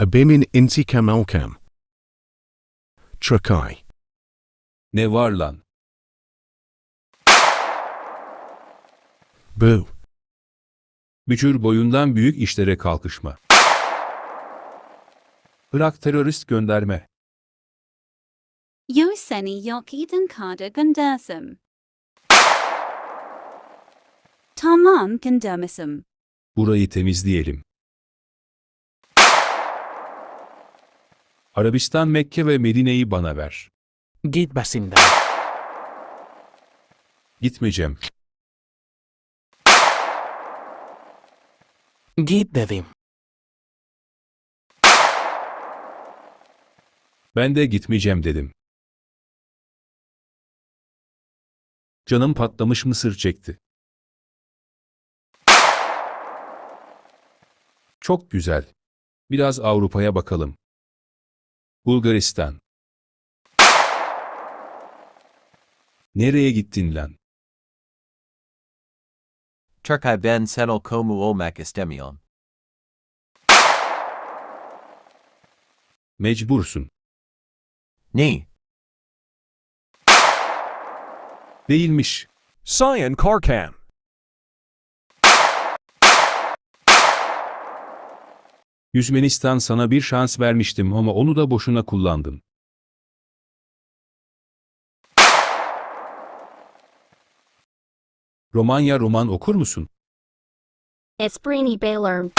Abimin intikam alkam. Trakai. Ne var lan? Boo. Bücür boyundan büyük işlere kalkışma. Irak terörist gönderme. Yo seni yakiden kada göndersim. Tamam göndermisim. Burayı temizleyelim. Arabistan Mekke ve Medine'yi bana ver. Git başımdan. Gitmeyeceğim. Git dedim. Ben de gitmeyeceğim dedim. Canım patlamış mısır çekti. Çok güzel. Biraz Avrupa'ya bakalım. Bulgaristan. Nereye gittin lan? Turkay ben senel komu olmak istemiyorum. Mecbursun. Ne? Değilmiş. Cyan Karkan. Yüzmenistan sana bir şans vermiştim ama onu da boşuna kullandın. Romanya roman okur musun? Esprini Baylor.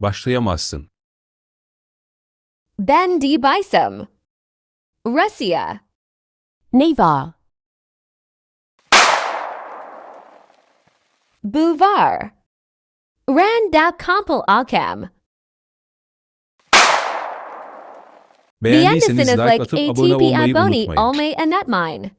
Başlayamazsın. Ben D. Bison. Russia. Neva. Boulevard. Randa Kampel Alkem. Beğendiyseniz like atıp abone olmayı unutmayın. olmayı unutmayın.